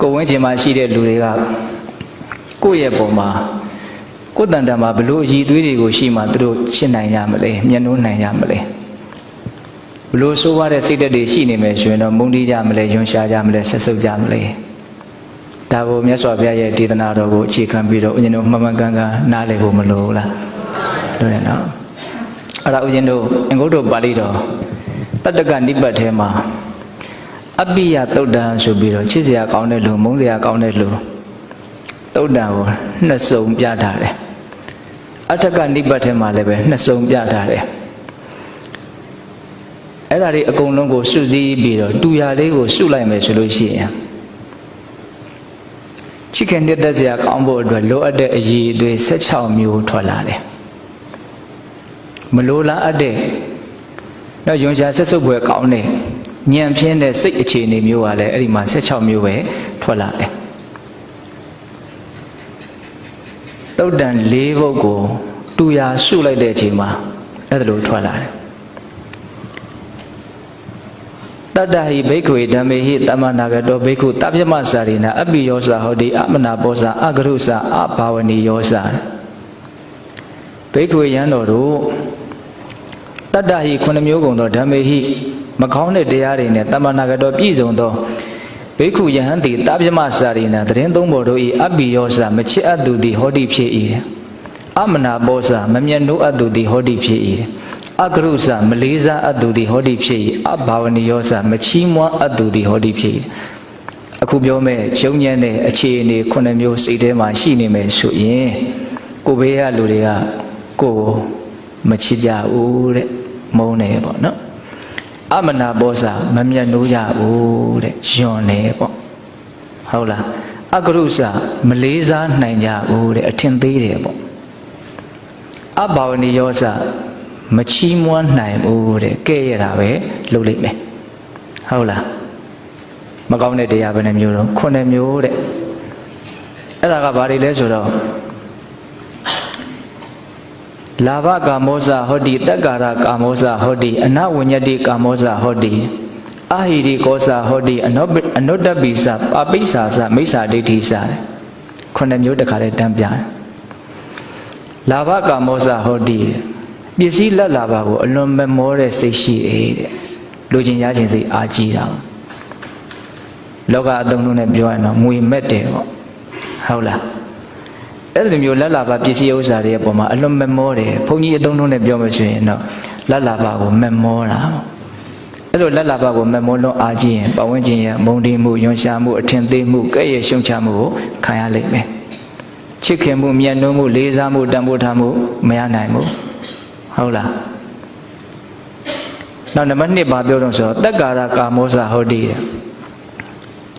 ကိုယ်ဝင်းကျင်မှာရှိတဲ့လူတွေကကိုယ့်ရဲ့ပုံမှာကိုယ်တန်တန်မှာဘလို့အည်သွေးတွေကိုရှိမှသူတို့ရှင်းနိုင်ကြမလဲမျက်နှိုးနိုင်ကြမလဲဘလို့ဆိုးရတဲ့စိတ်ဓာတ်တွေရှိနေမယ်ဆိုရင်တော့မုန်းတီးကြမလဲယွန်ရှားကြမလဲဆက်ဆုပ်ကြမလဲဒါကိုမြတ်စွာဘုရားရဲ့ဒေသနာတော်ကိုအခြေခံပြီးတော့ဦးဇင်းတို့မှန်မှန်ကန်ကန်နားလည်ဖို့မလိုဘူးလားလို့ရတယ်နော်အဲ့ဒါဦးဇင်းတို့အင်္ဂုတ္တပါဠိတော်တတ္တကနိပတ်ထဲမှာ အပိယတုတ်တံဆိုပြီးတော့ချစ်စရာကောင်းတဲ့လူမုန်းစရာကောင်းတဲ့လူတုတ်တံကိုနှစ်စုံပြထားတယ်အထက်ကနိပတ်ထဲမှာလည်းပဲနှစ်စုံပြထားတယ်အဲ့ဒါတွေအကုန်လုံးကိုစုစည်းပြီးတော့တူရလေးကိုစုလိုက်မယ်ဆိုလို့ရှိရင်ချစ်ခင်နှစ်သက်စရာကောင်းဖို့အတွက်လိုအပ်တဲ့အရည်အသွေး16မျိုးထွက်လာတယ်မလိုလားအပ်တဲ့တော့ယွန်ရှာဆက်စုပ်ဖွယ်ကောင်းတဲ့ ညံပြင်းတဲ့စိတ်အခြေအနေမျိုးကလည်းအဲ့ဒီမှာ16မျိုးပဲထွက်လာတယ်တုတ်တန်၄ဘုတ်ကိုတူရာစုလိုက်တဲ့အချိန်မှာအဲ့ဒါလိုထွက်လာတယ်တတ္တဟိဘိက္ခွေဓမ္မေဟိတမ္မနာဂတောဘိက္ခုတပ္ပမစာရိနာအပိယောစာဟောတိအမနာပောစာအဂရုစာအဘာဝနီယောစာဘိက္ခွေယံတော်တို့တတ္တဟိခုနှစ်မျိုးကုန်သောဓမ္မေဟိ မကောင်းတဲ့တရားတွေနဲ့တမ္မနာဂတောပြည့်စုံသောဘိက္ခုယဟန်တိတပ္ပမစာရိနာတရင်သုံးပေါ်တို့ဤအပိယောစာမချစ်အပ်သူသည်ဟောတိဖြစ်၏အမနာပောစာမမျက်နှိုးအပ်သူသည်ဟောတိဖြစ်၏အကရုစမလေးစားအပ်သူသည်ဟောတိဖြစ်၏အဘာဝနိယောစမချီးမွမ်းအပ်သူသည်ဟောတိဖြစ်၏အခုပြောမဲ့ရုံညံ့တဲ့အခြေအနေခုနှစ်မျိုးစိတ်ထဲမှာရှိနေမယ်ဆိုရင်ကိုဘေးကလူတွေကကိုယ်ကိုမချစ်ကြဘူးတဲ့မုန်းတယ်ပေါ့နော် အမနာဘောစာမမျက်နှိုးရဘူးတဲ့ယွန်တယ်ပေါ့ဟုတ်လားအကရုစမလေးစားနိုင်ကြဘူးတဲ့အထင်သေးတယ်ပေါ့အဘာဝနိယောစမချီးမွမ်းနိုင်ဘူးတဲ့ကဲ့ရတာပဲလုပ်လိုက်မယ်ဟုတ်လားမကောင်းတဲ့တရားပဲနှမျိုးတော့ခုနှစ်မျိုးတဲ့အဲ့ဒါကဘာတွေလဲဆိုတော့ လာဘကာမောဇဟောတိတက္ကာရကာမောဇဟောတိအနဝဉ္ညတိကာမောဇဟောတိအာဟိရိကောဇဟောတိအနောအနုတ္တပိစပပိစ္ဆာစမိစ္ဆာဒိဋ္ဌိစတဲ့ခုနှစ်မျိုးတခါလေးတန်းပြတယ်လာဘကာမောဇဟောတိပစ္စည်းလက်လာပါကိုအလွန်မမောတဲ့စိတ်ရှိတယ်တဲ့လူချင်းရချင်းစိတ်အာကြီးတာလောကအသုံးလုံးနဲ့ပြောရင်တော့ငွေမက်တယ်ပေါ့ဟုတ်လား အဲ့ဒီမျိုးလက်လာပါပစ္စည်းဥစ္စာတွေအပေါ်မှာအလွန်မမောတယ်ဘုန်းကြီးအသုံးလုံးနဲ့ပြောမှဆိုရင်တော့လက်လာပါကိုမမောတာအဲ့လိုလက်လာပါကိုမမောလွန်အာကြီးရင်ပဝန်းကျင်ရဲ့မုံတီးမှုယွန်ရှာမှုအထင်သေးမှုကဲ့ရဲ့ရှုံချမှုကိုခံရလိမ့်မယ်ချစ်ခင်မှုမြတ်နိုးမှုလေးစားမှုတန်ဖိုးထားမှုမရနိုင်ဘူးဟုတ်လားနောက်နံပါတ်1ပါပြောတော့ဆိုတော့တက္ကာရကာမောဇဟောတိ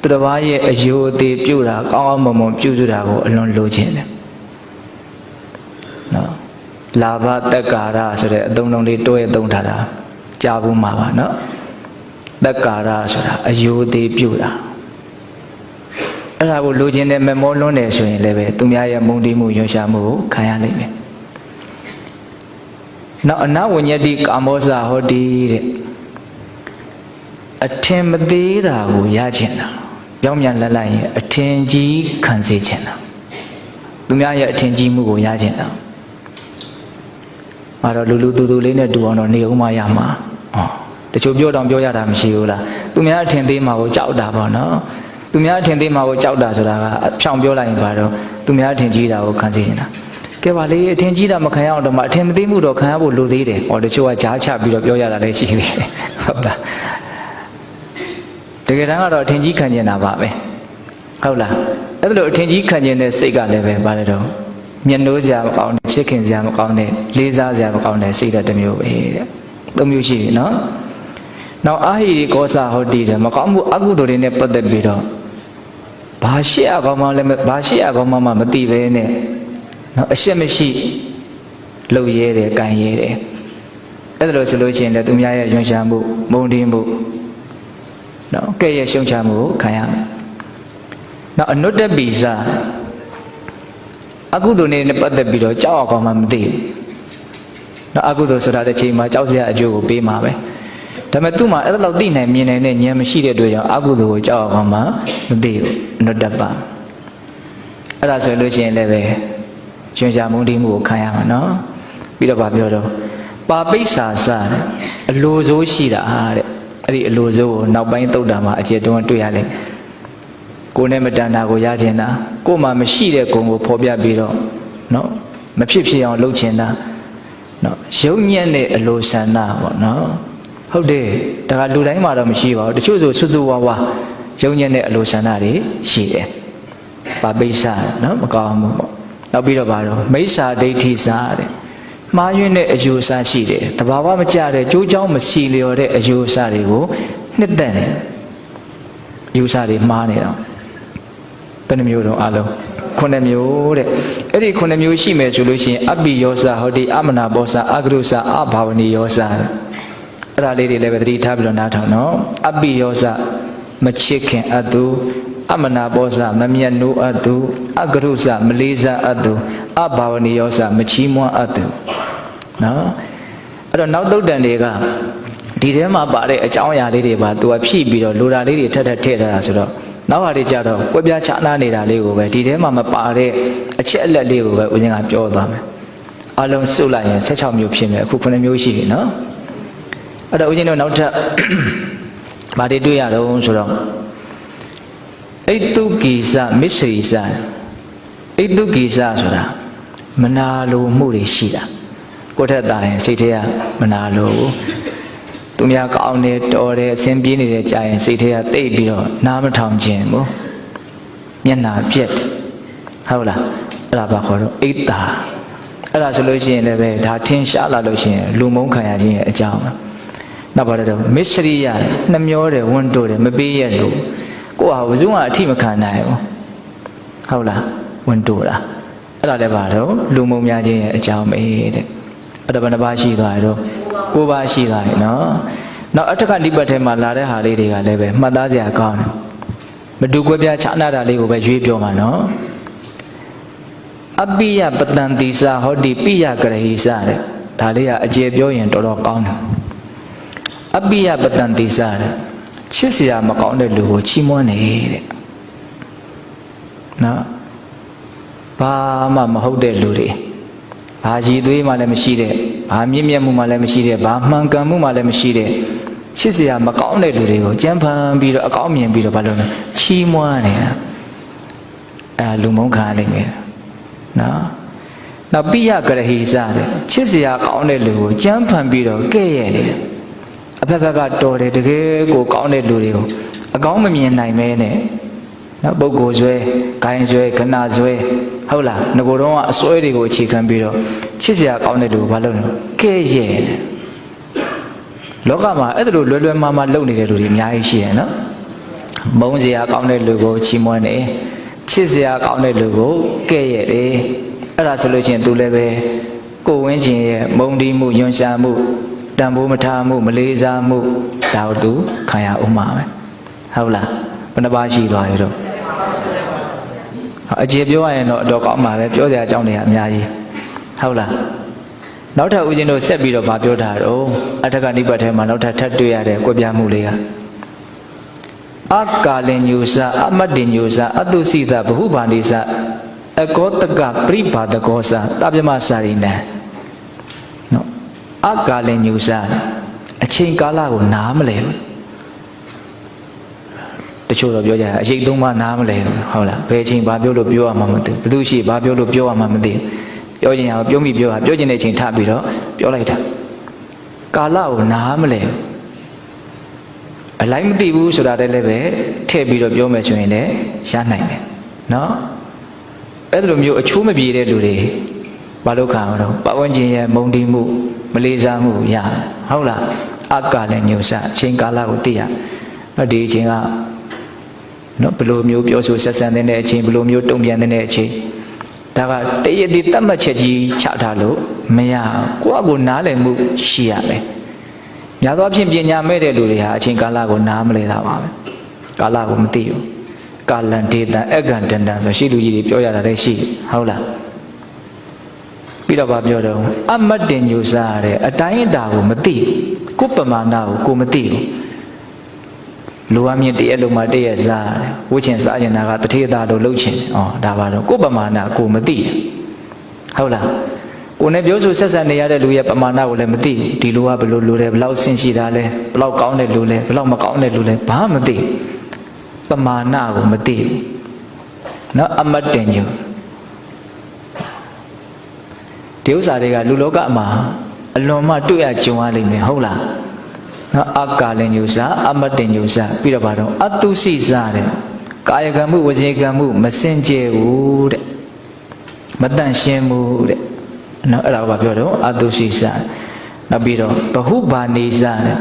သူတစ်ပါးရဲ့အယိုအသေးပြုတာကောင်းအောင်မွန်မွန်ပြုစုတာကိုအလွန်လိုချင်တယ်နော် လာဘတက္ကာရဆိုတဲ့အသုံးလုံးလေးတွဲသုံးထားတာကြားဘူးမှာပါနော်တက္ကာရဆိုတာအယိုအသေးပြုတာအဲ့ဒါကိုလိုချင်တဲ့မမောလွန်းတယ်ဆိုရင်လည်းပဲသူများရဲ့မုန်းတီးမှုယွန်ရှာမှုကိုခံရလိမ့်မယ်နောက်အနဝဉ္ညတိကာမောဇဟောတိတဲ့အထင်မသေးတာကိုရချင်တာကြောင်းမြန်လက်လိုက်ရင်အထင်ကြီးခံစေချင်တာသူများရဲ့အထင်ကြီးမှုကိုရချင်တာ မှာတော့လူလူတူတူလေးနဲ့တူအောင်တော့နေဦးမရမှာဟောတချို့ပြောတော့ပြောရတာမရှိဘူးလားသူများအထင်သေးမှာကိုကြောက်တာပေါ့နော်သူများအထင်သေးမှာကိုကြောက်တာဆိုတာကအဖြောင်ပြောလိုက်ရင်ပါတော့သူများအထင်ကြီးတာကိုခံစေချင်တာကဲပါလေအထင်ကြီးတာမခံရအောင်တော့မှအထင်မသေးမှုတော့ခံရဖို့လိုသေးတယ်။ဟောတချို့ကကြားချပြီးတော့ပြောရတာလည်းရှိသေးတယ်။ဟုတ်လား။တကယ်တမ်းကတော့အထင်ကြီးခံကျင်တာပါပဲ။ဟုတ်လား။အဲ့ဒါလို့အထင်ကြီးခံကျင်တဲ့စိတ်ကလည်းပဲဗါတယ်တော့ မျက်နှိုးစရာမကောင်းတဲ့ချစ်ခင်စရာမကောင်းတဲ့လေးစားစရာမကောင်းတဲ့စိတ်ဓာတ်တစ်မျိုးပဲတဲ့။သုံးမျိုးရှိပြီနော်။နောက်အာဟိရိကောစာဟောတိတယ်မကောင်းမှုအကုသိုလ်တွေနဲ့ပတ်သက်ပြီးတော့ဘာရှိအကောင်မှလည်းဘာရှိအကောင်မှမသိပဲနဲ့နော်အရှက်မရှိလှုပ်ရဲတယ်၊ကန်ရဲတယ်အဲ့ဒါလို့ဆိုလို့ရှိရင်လည်းသူများရဲ့ယွန်ရှာမှုမုံတင်းမှုနော်ကဲ့ရဲ့ရှုံချမှုကိုခံရမယ်နောက်အနုတ္တပိစာ အကုသိုလ်နဲ့ပတ်သက်ပြီးတော့ကြောက်အောင်မှမသိဘူးနော်အကုသိုလ်ဆိုတာတစ်ချိန်မှာကြောက်စရာအကျိုးကိုပေးမှာပဲဒါဒါပေမဲ့သူ့မှာအဲ့လောက်သိနိုင်မြင်နိုင်တဲ့ဉာဏ်မရှိတဲ့အတွက်ကြောင့်အကုသိုလ်ကိုကြောက်အောင်မှမသိဘူးအနုတ္တပအဲ့ဒါဆိုလို့ရှိရင်လည်းပဲရှင်ရှားမုန်းတိမှုကိုခံရမှာနော်ပြီးတော့ဗာပြောတော့ပါပိစ္ဆာစတဲ့အလိုဆိုးရှိတာဟာတဲ့အဲ့ဒီအလိုဆိုးကိုနောက်ပိုင်းသုတ်တာမှာအကျေတုံးတွေ့ရလိမ့်မယ် ကိုယ်နဲ့မတန်တာကိုရခြင်းတာကိုယ်မှာမရှိတဲ့ဂုဏ်ကိုဖော်ပြပြီးတော့နော်မဖြစ်ဖြစ်အောင်လုပ်ခြင်းတာနော်ရုံညံ့တဲ့အလိုဆန္ဒပေါ့နော်ဟုတ်တယ်ဒါကလူတိုင်းမှာတော့မရှိပါဘူးတချို့ဆိုစွစွဝါဝါရုံညံ့တဲ့အလိုဆန္ဒတွေရှိတယ်ပါပိစ္ဆာနော်မကောင်းဘူးပေါ့နောက်ပြီးတော့ဗါတော့မိစ္ဆာဒိဋ္ဌိစာတဲ့မှားယွင်းတဲ့အယူအဆရှိတယ်တဘာဝမကြတဲ့ကြိုးကြောင်းမရှိလျော်တဲ့အယူအဆတွေကိုနှစ်သက်တယ်အယူအဆတွေမှားနေတော့ ဘယ်နှမျိုးတော့အလုံးခုနှစ်မျိုးတဲ့အဲ့ဒီခုနှစ်မျိုးရှိမယ်ဆိုလို့ရှိရင်အပိယောစာဟောတိအမနာဘောစာအကရုစာအဘာဝနီယောစာအဲ့ဒါလေးတွေလည်းပဲသတိထားပြီးတော့နားထောင်နော်အပိယောစာမချစ်ခင်အတူအမနာဘောစာမမြတ်နိုးအတူအကရုစာမလေးစားအတူအဘာဝနီယောစာမချီးမွမ်းအတူနော်အဲ့တော့နောက်သုတ်တန်တွေကဒီထဲမှာပါတဲ့အကြောင်းအရာလေးတွေပါသူကဖြည့်ပြီးတော့လိုတာလေးတွေထပ်ထပ်ထည့်ထားတာဆိုတော့ နောက်ဟာတွေကြတော့ကွက်ပြားချနာနေတာလေးကိုပဲဒီထဲမှာမပါတဲ့အချက်အလက်လေးကိုပဲဦးဇင်းကပြောသွားမယ်အလုံးစုလိုက်ရင်16မျိုးဖြစ်မယ်အခု9မျိုးရှိပြီနော်အဲ့တော့ဦးဇင်းတို့နောက်ထပ်ဗာတွေတွေ့ရတော့ဆိုတော့အိတုကိစ္စမစ္ဆေစ္စအိတုကိစ္စဆိုတာမနာလိုမှုတွေရှိတာကိုယ့်ထက်တာရင်စိတ်ထဲကမနာလိုဘူး သူများကောင်းတယ်တော်တယ်အဆင်ပြေနေတယ်ကြာရင်စိတ်ထဲကတိတ်ပြီးတော့နားမထောင်ခြင်းဘူးမျက်နာပြက်တယ်ဟုတ်လားအဲ့ဒါဘာခေါ်တော့အိတ်တာအဲ့ဒါဆိုလို့ရှိရင်လည်းပဲဒါထင်ရှားလာလို့ရှိရင်လူမုန်းခံရခြင်းရဲ့အကြောင်းပဲနောက်ပါတော့မစ္စရိယနှမျောတယ်ဝန်တိုတယ်မပေးရလို့ကိုယ့်ဟာဘယ်သူမှအထိမခံနိုင်ဘူးဟုတ်လားဝန်တိုတာအဲ့ဒါလည်းပါတော့လူမုန်းများခြင်းရဲ့အကြောင်းပဲတဲ့အဲ့ဒါဘယ်နှပါရှိသွားရတော့ ကိုးပါရှိသွားပြီနော်နောက်အထက်ကနိပတ်ထဲမှာလာတဲ့ဟာလေးတွေကလည်းပဲမှတ်သားစရာကောင်းတယ်မတူကွဲပြားခြားနာတာလေးကိုပဲရွေးပြောမှာနော်အပိယပတန်တိစာဟောတိပိယကရဟိစတဲ့ဒါလေးကအကျေပြောရင်တော်တော်ကောင်းတယ်အပိယပတန်တိစာတဲ့ချစ်စရာမကောင်းတဲ့လူကိုချီးမွမ်းနေတဲ့နော်ဘာမှမဟုတ်တဲ့လူတွေဘာရည်သွေးမှလည်းမရှိတဲ့ ဘာမြင့်မြတ်မှုမှလည်းမရှိတဲ့ဘာမှန်ကန်မှုမှလည်းမရှိတဲ့ချစ်စရာမကောင်းတဲ့လူတွေကိုကြမ်းဖန်ပြီးတော့အကောင်းမြင်ပြီးတော့ဘာလို့လဲချီးမွမ်းနေတာအဲလူမုန်းခံရလိမ့်မယ်နော်နောက်ပိယကရဟိစတဲ့ချစ်စရာကောင်းတဲ့လူကိုကြမ်းဖန်ပြီးတော့ကဲ့ရဲ့နေတယ်အဖက်ဖက်ကတော်တယ်တကယ်ကိုကောင်းတဲ့လူတွေကိုအကောင်းမမြင်နိုင်မဲနဲ့နော်ပုဂ္ဂိုလ်ဆွဲဂိုင်းဆွဲခဏဆွဲဟုတ်လားငကိုတော့ကအစွဲတွေကိုအခြေခံပြီးတော့ ချစ်စရာကောင်းတဲ့လူကိုဘာလုပ်လဲကဲ့ရဲ့လောကမှာအဲ့ဒါလိုလွယ်လွယ်မှားမှားလုပ်နေတဲ့လူတွေအများကြီးရှိရနော်မုန်းစရာကောင်းတဲ့လူကိုချီးမွမ်းတယ်ချစ်စရာကောင်းတဲ့လူကိုကဲ့ရဲ့တယ်အဲ့ဒါဆိုလို့ရှိရင်သူလည်းပဲကိုဝင်းကျင်ရဲ့မုန်းတီးမှုယွန်ရှာမှုတန်ဖိုးမထားမှုမလေးစားမှုဒါတို့သူခံရဥမှာပဲဟုတ်လားဘယ်နှပါရှိသွားရတော့အကျေပြောရရင်တော့အတော်ကောင်းပါပဲပြောစရာအကြောင်းတွေကအများကြီး ဟုတ်လားနောက်ထပ်ဦးဇင်းတို့ဆက်ပြီးတော့ဗာပြောတာတော့အထက်ကနိဗ္ဗာန်ထဲမှာနောက်ထပ်ထပ်တွေ့ရတဲ့ကွပြမှုလေးကအကာလင်ညုစအမတ္တညုစအတုစိသဘဟုဗန္ဒီစအကောတကပရိပါဒကောစတပြမစာရိနံနော်အကာလင်ညုစအချိန်ကာလကိုနားမလဲဘူးတချို့တော့ပြောကြတယ်အရေးသုံးပါနားမလဲဟုတ်လားဘယ်ချိန်ဘာပြောလို့ပြောရမှာမသိဘူးဘယ်သူရှိဘာပြောလို့ပြောရမှာမသိဘူး ပြောချင်အောင်ပြောမိပြောတာပြောချင်တဲ့အချိန်ထပြီးတော့ပြောလိုက်တာကာလကိုနားမလဲအလိုက်မသိဘူးဆိုတာတည်းလည်းပဲထည့်ပြီးတော့ပြောမယ်ဆိုရင်လည်းရနိုင်တယ်နော်အဲ့လိုမျိုးအချိုးမပြေတဲ့လူတွေဘာလို့ခံအောင်တော့ပတ်ဝန်းကျင်ရဲ့မုံတီးမှုမလေးစားမှုရဟုတ်လားအကလည်းညုံစအချိန်ကာလကိုသိရတော့ဒီအချိန်ကနော်ဘယ်လိုမျိုးပြောဆိုဆက်ဆံတဲ့အချိန်ဘယ်လိုမျိုးတုံ့ပြန်တဲ့အချိန် ဒါကတရတိတတ်မှတ်ချက်ကြီးချထားလို့မရကိုယ့်အကိုနားလည်မှုရှိရမယ်များသောအားဖြင့်ပညာမဲ့တဲ့လူတွေဟာအချိန်ကာလကိုနားမလဲတာပါပဲကာလကိုမသိဘူးကာလံဒေတံအကံတန်တန်ဆိုရှိလူကြီးတွေပြောရတာလည်းရှိဟုတ်လားပြီးတော့ဗာပြောတော့အမတ်တင်ညူစားတဲ့အတိုင်းအတာကိုမသိကိုကိုယ်ပမာဏကိုကိုမသိဘူး လူအမြင့်တည့်ရဲ့လုံမတည့်ရဲ့စားတယ်ဝှချင်စားကျင်တာကတထေးသားလို့လှုပ်ချင်ဩဒါပါတော့ကိုယ်ပမာဏကိုမသိဟုတ်လားကိုယ်နဲ့ပြောဆိုဆက်ဆံနေရတဲ့လူရဲ့ပမာဏကိုလည်းမသိဘူးဒီလူကဘယ်လိုလူလဲဘယ်လောက်ဆင်ရှိတာလဲဘယ်လောက်ကောင်းတဲ့လူလဲဘယ်လောက်မကောင်းတဲ့လူလဲဘာမှမသိပမာဏကိုမသိဘူးနော်အမတ်တင်ညူဒီဥစ္စာတွေကလူလောကမှာအလွန်မှတွေ့ရကြုံရလိမ့်မယ်ဟုတ်လား နော်အကာလင်ညူစာအမတ်တင်ညူစာပြီးတော့ဘာတော့အတုစိစာတဲ့ကာယကံမှုဝစီကံမှုမစင်ကြယ်ဘူးတဲ့မတန့်ရှင်းဘူးတဲ့နော်အဲ့ဒါကဘာပြောတော့အတုစိစာနောက်ပြီးတော့ဘဟုဘာနေစာတဲ့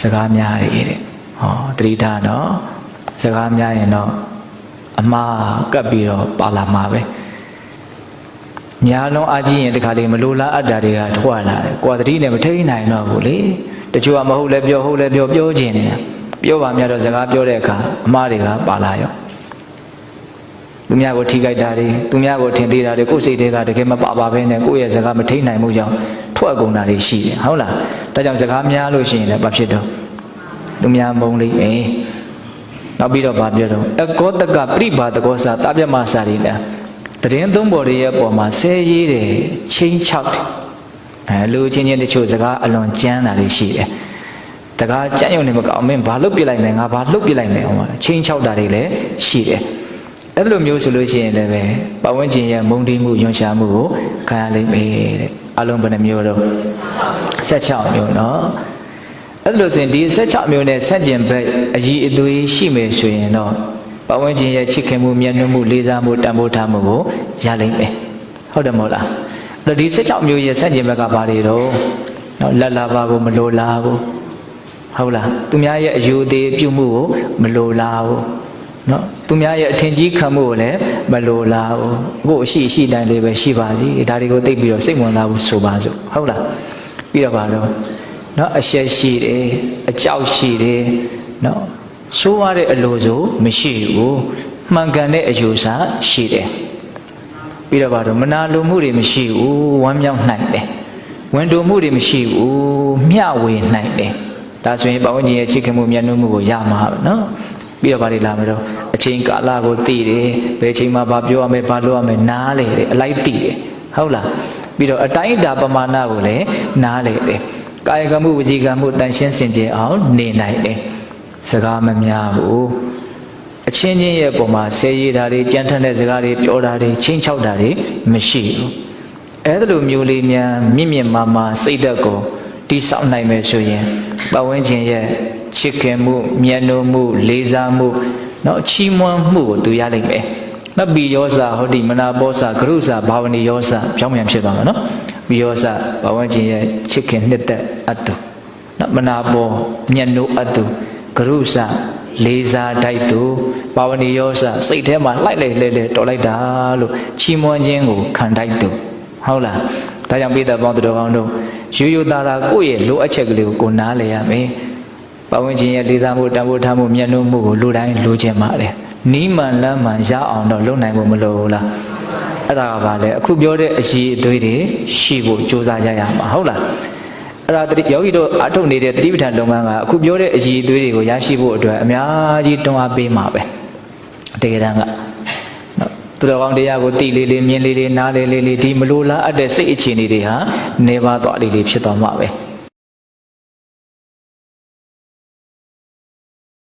စကားများရတဲ့ဟောတတိထားနော်စကားများရင်တော့အမှားကပ်ပြီးတော့ပါလာမှာပဲညာလုံးအကြည့်ရင်တခါလေမလိုလားအပ်တာတွေကထွက်လာတယ်။ကိုယ်တတိနဲ့မထိန်နိုင်တော့ဘူးလေ။ တချို့ကမဟုတ်လဲပြောဟုတ်လဲပြောပြောခြင်းနေပြောပါများတော့စကားပြောတဲ့အခါအမှားတွေကပါလာရော။သူများကိုထိခိုက်တာတွေသူများကိုထင်သေးတာတွေကိုယ်စိတ်တွေကတကယ်မပါပါဘဲနဲ့ကိုယ့်ရဲ့စကားမထိန်နိုင်မှုကြောင့်ထွက်ကုန်တာတွေရှိတယ်ဟုတ်လား။ဒါကြောင့်စကားများလို့ရှိရင်လည်းဘာဖြစ်တော့သူများမုန်းလိမ့်မယ်။နောက်ပြီးတော့ဗာပြောတော့အကောတကပြိဘာတကောစာတပြမစာရီလားတရင်သုံးပေါ်တွေရဲ့အပေါ်မှာဆဲရေးတယ်ချင်းချောက်တယ် အဲလူချင်းချင်းတချို့စကားအလွန်ကြမ်းတာတွေရှိတယ်တကားကြမ်းရုံနဲ့မကောင်းမင်းဘာလုပ်ပြလိုက်မယ်ငါဘာလုပ်ပြလိုက်မယ်ဟောမှာချင်းချောက်တာတွေလည်းရှိတယ်အဲ့လိုမျိုးဆိုလို့ရှိရင်လည်းပဲပဝန်းကျင်ရဲ့မုန်းတီးမှုယွန်ရှာမှုကိုခံရလိမ့်မယ်တဲ့အလုံးဘယ်နှမျိုးတော့16မျိုးเนาะအဲ့လိုဆိုရင်ဒီ16မျိုးနဲ့ဆက်ကျင်ဘက်အကြီးအသွေးရှိမယ်ဆိုရင်တော့ပဝန်းကျင်ရဲ့ချစ်ခင်မှုမြတ်နှုတ်မှုလေးစားမှုတန်ဖိုးထားမှုကိုရလိမ့်မယ်ဟုတ်တယ်မဟုတ်လားအဲ့ တော့ဒီ16မျိုးရဲ့ဆက်ကျင်ဘက်ကဘာတွေတော့နော်လက်လာပါကိုမလိုလားဘူးဟုတ်လားသူများရဲ့အယူသေးပြုမှုကိုမလိုလားဘူးနော်သူများရဲ့အထင်ကြီးခံမှုကိုလည်းမလိုလားဘူးကိုအရှိအရှိတိုင်းလေးပဲရှိပါစီဒါတွေကိုသိပြီးတော့စိတ်ဝင်စားဖို့ဆိုပါစို့ဟုတ်လားပြီးတော့ပါတော့နော်အရှက်ရှိတယ်အကြောက်ရှိတယ်နော်ဆိုးရတဲ့အလိုဆိုမရှိဘူးမှန်ကန်တဲ့အယူဆရှိတယ် ပြီးတော့ပါတော့မနာလိုမှုတွေမရှိဘူးဝမ်းမြောက်နိုင်တယ်ဝန်တိုမှုတွေမရှိဘူးမျှဝေနိုင်တယ်ဒါဆိုရင်ပဝန်းကျင်ရဲ့ချစ်ခင်မှုမျက်နှာမှုကိုရမှာပဲနော်ပြီးတော့ဗါလိလာမယ်တော့အချိန်ကာလကိုသိတယ်ဘယ်ချိန်မှာဘာပြောရမယ်ဘာလုပ်ရမယ်နားလေတယ်အလိုက်သိတယ်ဟုတ်လားပြီးတော့အတိုင်းအတာပမာဏကိုလည်းနားလေတယ်ကာယကမှုဝစီကမှုတန်ရှင်းစင်ကြယ်အောင်နေနိုင်တယ်စကားမများဘူး အချင်းချင်းရဲ့ပုံမှာဆဲရည်တာတွေကြမ်းထမ်းတဲ့စကားတွေပြောတာတွေချင်းချောက်တာတွေမရှိဘူးအဲ့ဒါလိုမျိုးလေးများမြင့်မြင့်မာမာစိတ်ဓာတ်ကိုတိဆောက်နိုင်မယ်ဆိုရင်ပဝန်းကျင်ရဲ့ချစ်ခင်မှုမျက်နှာမှုလေးစားမှုเนาะချီးမွမ်းမှုကိုသူရလိမ့်မယ်နတ်ဘီယောစာဟောတိမနာဘောစာဂရုစာဘာဝနီယောစာပြောင်းပြန်ဖြစ်သွားမှာเนาะဘီယောစာပဝန်းကျင်ရဲ့ချစ်ခင်နှစ်သက်အတူเนาะမနာဘောမျက်နှာအတူဂရုစာ လေးစားတိုက်သူဘာဝနီယောစာစိတ်ထဲမှာလှိုက်လိုက်လဲလဲတော်လိုက်တာလို့ချီးမွမ်းခြင်းကိုခံတိုက်သူဟုတ်လားဒါကြောင့်ပိဿပေါင်းသူတော်ကောင်းတို့ရိုးရိုးသားသားကိုယ့်ရဲ့လိုအပ်ချက်ကလေးကိုကိုနားလည်ရမယ်ပဝန်းကျင်ရဲ့လေးစားမှုတန်ဖိုးထားမှုမျက်နှာမှုကိုလူတိုင်းလိုချင်ပါတယ်နီးမှန်လမ်းမှန်ရအောင်တော့လုပ်နိုင်ဖို့မလိုဘူးလားအဲ့ဒါကဘာလဲအခုပြောတဲ့အရေးအသွေးတွေရှိဖို့ကြိုးစားကြရမှာဟုတ်လား အဲ့ဒါတတိယောဂီတို့အထုတ်နေတဲ့တတိပဋ္ဌာန်လုပ်ငန်းကအခုပြောတဲ့အရေးအသွေးတွေကိုရရှိဖို့အတွက်အများကြီးတွန်းအားပေးမှာပဲတကယ်တမ်းကနော်သူတော်ကောင်းတရားကိုတိလေးလေးမြင်လေးလေးနားလေးလေးလေးဒီမလိုလားအပ်တဲ့စိတ်အခြေအနေတွေဟာနေပါသွားလေးလေးဖြစ်သွားမှာပဲ